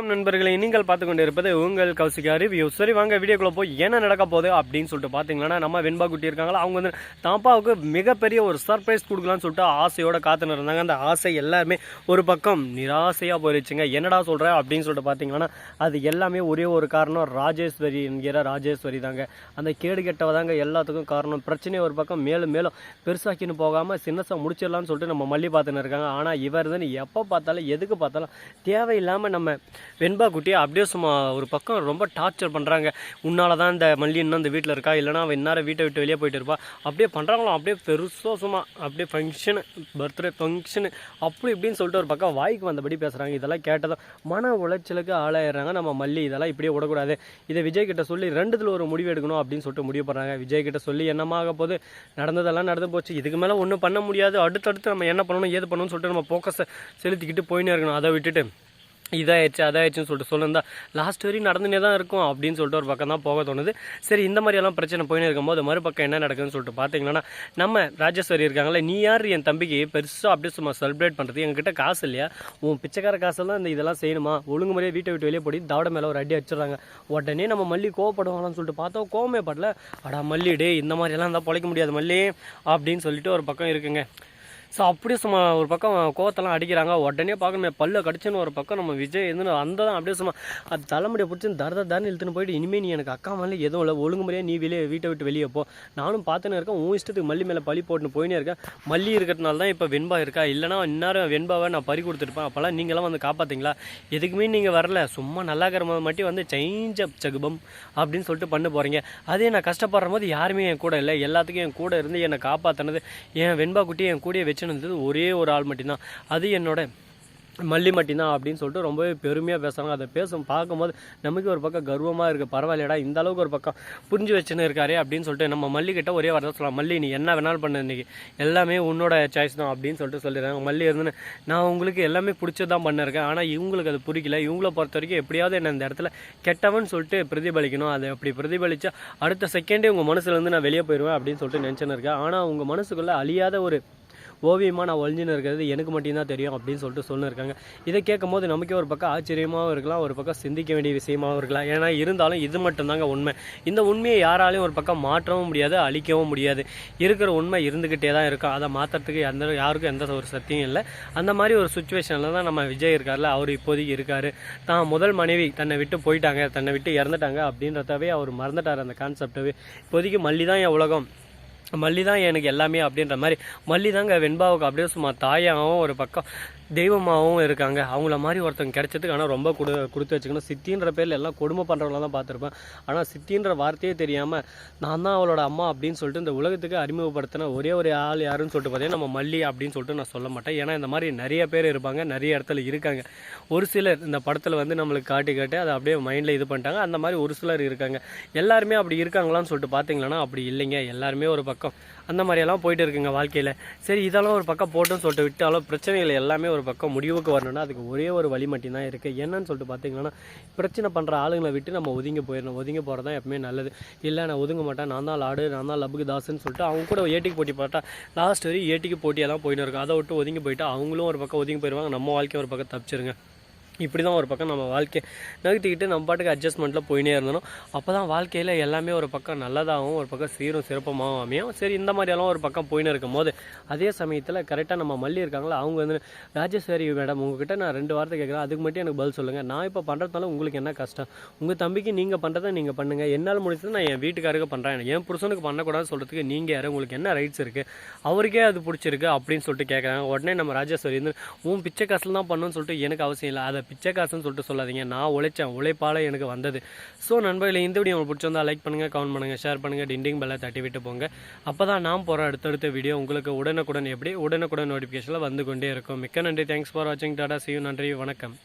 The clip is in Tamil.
வணக்கம் நண்பர்களை. நீங்கள் பார்த்து கொண்டு இருப்பது உங்கள் கௌசிகா ரிவ்யூ சரி வாங்க வீடியோக்குள்ளே போய் என்ன நடக்க போகுது அப்படின்னு சொல்லிட்டு பார்த்தீங்கன்னா நம்ம வெண்பா குட்டி இருக்காங்களா அவங்க வந்து தாப்பாவுக்கு மிகப்பெரிய ஒரு சர்ப்ரைஸ் கொடுக்கலான்னு சொல்லிட்டு ஆசையோட காத்துன்னு இருந்தாங்க. அந்த ஆசை எல்லாமே ஒரு பக்கம் நிராசையாக போயிருச்சுங்க. என்னடா சொல்கிற அப்படின்னு சொல்லிட்டு பார்த்தீங்கன்னா அது எல்லாமே ஒரே ஒரு காரணம் ராஜேஸ்வரி என்கிற ராஜேஸ்வரி தாங்க. அந்த கேடு கெட்டவ தாங்க எல்லாத்துக்கும் காரணம். பிரச்சனையை ஒரு பக்கம் மேலும் மேலும் பெருசாக்கின்னு போகாமல் சின்னசாக முடிச்சிடலாம்னு சொல்லிட்டு நம்ம மல்லி பார்த்துன்னு இருக்காங்க. ஆனால் இவர் தான் எப்போ பார்த்தாலும் எதுக்கு பார்த்தாலும் தேவையில்லாமல் நம்ம வெண்பா குட்டியை அப்படியே சும்மா ஒரு பக்கம் ரொம்ப டார்ச்சர் பண்ணுறாங்க உன்னால தான் இந்த மல்லி இன்னும் இந்த வீட்டில் இருக்கா? இல்லைனா அவன் இந்நேரம் வீட்டை விட்டு வெளியே போயிட்டு இருப்பா. அப்படியே பண்ணுறாங்களாம் அப்படியே பெருசாக சும்மா அப்படியே ஃபங்க்ஷனு பர்த்டே ஃபங்க்ஷனு அப்படி இப்படின்னு சொல்லிட்டு ஒரு பக்கம் வாய்க்கு வந்தபடி பேசுகிறாங்க இதெல்லாம் கேட்டதும் மன உளைச்சலுக்கு ஆளாயிடுறாங்க நம்ம மல்லி. இதெல்லாம் இப்படியே விடக்கூடாது இதை விஜய் கிட்ட சொல்லி ரெண்டுத்தில் ஒரு முடிவு எடுக்கணும் அப்படின்னு சொல்லிட்டு முடிவு பண்ணுறாங்க விஜய் கிட்ட சொல்லி என்னமாக போது நடந்ததெல்லாம் நடந்து போச்சு. இதுக்கு மேலே ஒன்றும் பண்ண முடியாது. அடுத்தடுத்து நம்ம என்ன பண்ணணும் ஏது பண்ணணும்னு சொல்லிட்டு நம்ம ஃபோக்கஸை செலுத்திக்கிட்டு போயினே இருக்கணும். அதை விட்டுட்டு இதாகிடுச்சு அதாகிடுச்சுன்னு சொல்லிட்டு சொல்லியிருந்தா லாஸ்ட் வரையும் நடந்துனே தான் இருக்கும் அப்படின்னு சொல்லிட்டு ஒரு பக்கம் தான் போக தோணுது. சரி இந்த மாதிரியெல்லாம் பிரச்சனை போயின்னு இருக்கும்போது மறுபக்கம் என்ன நடக்குதுன்னு சொல்லிட்டு பார்த்தீங்கன்னா நம்ம ராஜேஸ்வரி இருக்காங்களே நீ யார்? என் தம்பிக்கு பெருசாக அப்படியே சும்மா செலிப்ரேட் பண்ணுறது எங்ககிட்ட காசு இல்லையா? உன் பிச்சைக்கார காசெல்லாம் இந்த இதெல்லாம் செய்யணுமா? ஒழுங்கு முறையே வீட்டை விட்டு வெளியே போடி. தாவட மேலே ஒரு அடி வச்சிடுறாங்க உடனே நம்ம மல்லி கோவப்படுவாங்களான்னு சொல்லிட்டு பார்த்தோம் கோவமே படல. அடா மல்லி டே இந்த மாதிரியெல்லாம் இருந்தால் பொழைக்க முடியாது மல்லி அப்படின்னு சொல்லிட்டு ஒரு பக்கம் இருக்குங்க. ஸோ அப்படியே சும்மா ஒரு பக்கம் கோவத்தெல்லாம் அடிக்கிறாங்க. உடனே பார்க்கணுமே பல்ல கடிச்சுன்னு ஒரு பக்கம் நம்ம விஜய் இருந்து அந்த தான் அப்படியே சும்மா அது தலைமுடியை பிடிச்சி தர தரன்னு இழுத்துன்னு போயிட்டு இனிமேல் நீ எனக்கு அக்கா மேலே எதுவும் இல்லை. ஒழுங்கு முறையாக நீ வெளியே வீட்டை விட்டு வெளியே போ. நானும் பார்த்துன்னு இருக்கேன். உன் இஷ்டத்துக்கு மல்லி மேலே பழி போட்டுன்னு போயினே இருக்கேன். மல்லி இருக்கிறதுனால தான் இப்போ வெண்பா இருக்கா? இல்லைனா இந்நேரம் வெண்பாவை நான் பறி கொடுத்துருப்பேன் அப்போல்லாம் நீங்களாம் வந்து காப்பாற்றிங்களா எதுக்குமே நீங்கள் வரல. சும்மா நல்லா இருக்கிற போது மட்டும் வந்து சேஞ்ச் அப் சகுபம் அப்படின்னு சொல்லிட்டு பண்ண போகிறீங்க அதே நான் கஷ்டப்படுற போது யாருமே என் கூட இல்லை. எல்லாத்துக்கும் என் கூட இருந்து என்னை காப்பாற்றினது என் வெண்பா குட்டி என் கூடயே வச்சுனது ஒரே ஒரு ஆள் மட்டும்தான். அது என்னோட மல்லி மட்டும்தான் அப்படின்னு சொல்லிட்டு ரொம்பவே பெருமையாக பேசுகிறாங்க அதை பேசும் பார்க்கும்போது நமக்கு ஒரு பக்கம் கர்வமாக இருக்குது பரவாயில்லடா இந்த அளவுக்கு ஒரு பக்கம் புரிஞ்சு வச்சுன்னு இருக்காரு அப்படின்னு சொல்லிட்டு நம்ம மல்லிக்கிட்ட ஒரே வரதான் சொல்லலாம். மல்லி நீ என்ன வேணாலும் பண்ண இன்னைக்கு. எல்லாமே உன்னோட சாய்ஸ் தான் அப்படின்னு சொல்லிட்டு சொல்லிடுறாங்க. மல்லி இருந்துன்னு நான் உங்களுக்கு எல்லாமே பிடிச்சது தான் பண்ணிருக்கேன். ஆனால் இவங்களுக்கு அது பிடிக்கல. இவங்கள பொறுத்த வரைக்கும் எப்படியாவது என்ன இந்த இடத்துல கெட்டவன் சொல்லிட்டு பிரதிபலிக்கணும். அதை அப்படி பிரதிபலித்தா அடுத்த செகண்டே உங்கள் மனசுலேருந்து நான் வெளியே போயிடுவேன் அப்படின்னு சொல்லிட்டு நினச்சின்னு இருக்கேன். ஆனால் உங்கள் மனசுக்குள்ளே அழியாத ஒரு ஓவியமாக நான் ஒழிஞ்சுன்னு இருக்கிறது எனக்கு மட்டும்தான் தெரியும் அப்படின்னு சொல்லிட்டு சொல்லியிருக்காங்க இதை கேட்கும் போது நமக்கே ஒரு பக்கம் ஆச்சரியமாகவும் இருக்கலாம் ஒரு பக்கம் சிந்திக்க வேண்டிய விஷயமாகவும் இருக்கலாம். ஏன்னா இருந்தாலும் இது மட்டும்தாங்க உண்மை. இந்த உண்மையை யாராலையும் ஒரு பக்கம் மாற்றவும் முடியாது அழிக்கவும் முடியாது. இருக்கிற உண்மை இருந்துக்கிட்டே தான் இருக்கும். அதை மாற்றுறதுக்கு எந்த யாருக்கும் எந்த ஒரு சத்தியும் இல்லை. அந்த மாதிரி ஒரு சுச்சுவேஷனில் தான் நம்ம விஜய் இருக்கார்ல அவர் இப்போதைக்கு இருக்கார். தான் முதல் மனைவி தன்னை விட்டு போயிட்டாங்க தன்னை விட்டு இறந்துட்டாங்க அப்படின்றதவே அவர் மறந்துட்டார் அந்த கான்செப்டவே இப்போதைக்கு மல்லி தான் என் உலகம். மல்லி தான் எனக்கு எல்லாமே அப்படின்ற மாதிரி. மல்லி தாங்க வெண்பாவுக்கு அப்படியே சும்மா தாயாகவும் ஒரு பக்கம் தெய்வமாகவும் இருக்காங்க. அவங்கள மாதிரி ஒருத்தவங்க கிடைச்சதுக்கு ஆனால் ரொம்ப கொடு கொடுத்து வச்சுக்கணும். சித்தின்ற பேரில் எல்லாம் கொடுமை பண்ணுறவங்கள தான் பார்த்துருப்பேன். ஆனால் சித்தின்ற வார்த்தையே தெரியாமல் நான் தான் அவளோட அம்மா அப்படின்னு சொல்லிட்டு இந்த உலகத்துக்கு அறிமுகப்படுத்தின ஒரே ஒரு ஆள் யாருன்னு சொல்லிட்டு பார்த்தீங்கன்னா நம்ம மல்லி அப்படின்னு சொல்லிட்டு நான் சொல்ல மாட்டேன். ஏன்னா இந்த மாதிரி நிறைய பேர் இருப்பாங்க நிறைய இடத்துல இருக்காங்க. ஒரு சிலர் இந்த படத்தில் வந்து நம்மளுக்கு காட்டி காட்டி அதை அப்படியே மைண்டில் இது பண்ணிட்டாங்க. அந்த மாதிரி ஒரு சிலர் இருக்காங்க. எல்லாருமே அப்படி இருக்காங்களான்னு சொல்லிட்டு பார்த்தீங்கன்னா அப்படி இல்லைங்க. எல்லாருமே ஒரு பக்கம் பக்கம். அந்த மாதிரியெல்லாம் போயிட்டு இருக்குங்க வாழ்க்கையில். சரி இதெல்லாம் ஒரு பக்கம் போட்டோம்னு சொல்லிட்டு விட்டாலும் பிரச்சனைகள் எல்லாமே ஒரு பக்கம் முடிவுக்கு வரணும்னா அதுக்கு ஒரே ஒரு வழி மட்டும்தான் இருக்குது என்னன்னு சொல்லிட்டு பார்த்தீங்கன்னா பிரச்சனை பண்ணுற ஆளுங்களை விட்டு நம்ம ஒதுங்கி போயிடணும். ஒதுங்கி போகிறது தான் எப்பவுமே நல்லது. இல்லை நான் ஒதுங்க மாட்டேன். நான் தான் லாடு நான் தான் லபுக்கு தாசுன்னு சொல்லிட்டு அவங்க கூட ஏட்டிக்கு போட்டி பார்த்தா லாஸ்ட் வரையும் ஏட்டிக்கு போட்டியாக தான் போயின்னு இருக்கும். அதை விட்டு ஒதுங்கி போயிட்டு அவங்களும் ஒரு பக்கம் ஒதுங்கி போயிடுவாங்க நம்ம வாழ்க்கையை ஒரு பக்கம் தப்பிச்சிருங்க. இப்படி தான் ஒரு பக்கம் நம்ம வாழ்க்கை நகர்த்திக்கிட்டு நம்ம பாட்டுக்கு அட்ஜஸ்ட்மெண்ட்டில் போயினே இருந்தோம். அப்போ தான் வாழ்க்கையில் எல்லாமே ஒரு பக்கம் நல்லதாகவும் ஒரு பக்கம் சீரும் சிறப்பமாகவும் அமையும். சரி இந்த மாதிரியெல்லாம் ஒரு பக்கம் போயின்னு இருக்கும் போது அதே சமயத்தில் கரெக்டாக நம்ம மல்லி இருக்காங்களா? அவங்க வந்து ராஜேஸ்வரி மேடம் உங்ககிட்ட நான் ரெண்டு வார்த்தை கேட்குறேன். அதுக்கு மட்டும் எனக்கு பதில் சொல்லுங்கள் நான் இப்போ பண்ணுறதுனால உங்களுக்கு என்ன கஷ்டம்? உங்கள் தம்பிக்கு நீங்கள் பண்ணுறதை நீங்கள் பண்ணுங்கள் என்னால் முடிச்சது நான் என் வீட்டுக்காருக்கு பண்ணுறேன் என் புருஷனுக்கு பண்ணக்கூடாதுன்னு சொல்கிறதுக்கு நீங்கள் யார்? உங்களுக்கு என்ன ரைட்ஸ் இருக்குது அவருக்கே அது பிடிச்சிருக்கு அப்படின்னு சொல்லிட்டு கேட்குறாங்க உடனே நம்ம ராஜேஸ்வரி வந்து உன் பிச்சை காசில் தான் பண்ணணும்னு சொல்லிட்டு எனக்கு அவசியம் இல்லை. அதை பிச்சை காசுன்னு சொல்லிட்டு சொல்லாதீங்க. நான் உழைச்சேன். உழைப்பால் எனக்கு வந்தது. ஸோ நண்பர்களே இந்த வீடியோ உங்களுக்கு பிடிச்சிருந்தா லைக் பண்ணுங்கள் கமெண்ட் பண்ணுங்கள் ஷேர் பண்ணுங்கள் டிண்டிங் பெல்லை தட்டி விட்டு போங்க. அப்போ தான் நான் போகிற அடுத்தடுத்த வீடியோ உங்களுக்கு உடனுக்குடன் எப்படி உடனுக்குடன் நோட்டிஃபிகேஷனில் வந்து கொண்டே இருக்கும். மிக்க நன்றி. தேங்க்ஸ் ஃபார் வாட்சிங் டாடா சியூ நன்றி. வணக்கம்.